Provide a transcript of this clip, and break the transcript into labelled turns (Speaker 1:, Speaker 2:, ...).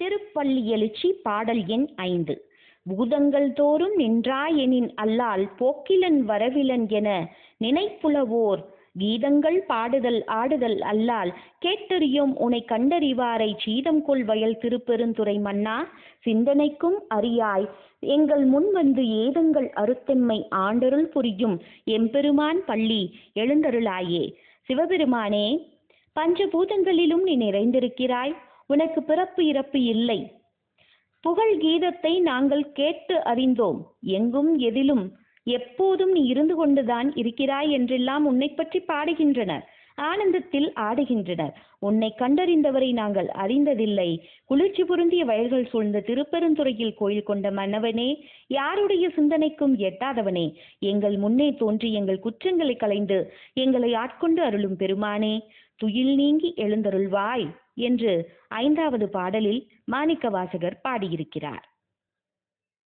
Speaker 1: திருப்பள்ளி எழுச்சி பாடல் எண் ஐந்து. பூதங்கள் தோறும் நின்றாயெனின் அல்லால் போக்கிலன் வரவிலன் என நினைப்புலவோர் கீதங்கள் பாடுதல் ஆடுதல் அல்லால் கேட்டறியும் உனை கண்டறிவாரை சீதம் கொள் வயல் திருப்பெருந்துறை மன்னா. சிந்தனைக்கும் அறியாய் எங்கள் முன் வந்து ஏதங்கள் அறுத்தெம்மை ஆண்டருள் புரியும் எம்பெருமான் பள்ளி எழுந்தருளாயே. சிவபெருமானே பஞ்சபூதங்களிலும் நீ நிறைந்திருக்கிறாய். உனக்கு பிறப்பு இறப்பு இல்லை. புகழ் கீதத்தை நாங்கள் கேட்டு அறிந்தோம். எங்கும் எதிலும் எப்போதும் நீ இருந்து கொண்டுதான் இருக்கிறாய் என்றெல்லாம் உன்னை பற்றி பாடுகின்றனர். ஆனந்தத்தில் ஆடுகின்றனர். உன்னை கண்டறிந்தவரை நாங்கள் அறிந்ததில்லை. குளிர்ச்சி பொருந்திய வயல்கள் சூழ்ந்த திருப்பெருந்துறையில் கோயில் கொண்ட மன்னவனே யாருடைய சிந்தனைக்கும் எட்டாதவனே எங்கள் முன்னே தோன்றி எங்கள் குற்றங்களை களைந்து எங்களை ஆட்கொண்டு அருளும் பெருமானே துயில் நீங்கி எழுந்தருள்வாய். என்று ஐந்தாவது பாடலில் மாணிக்க வாசகர் பாடியிருக்கிறார்.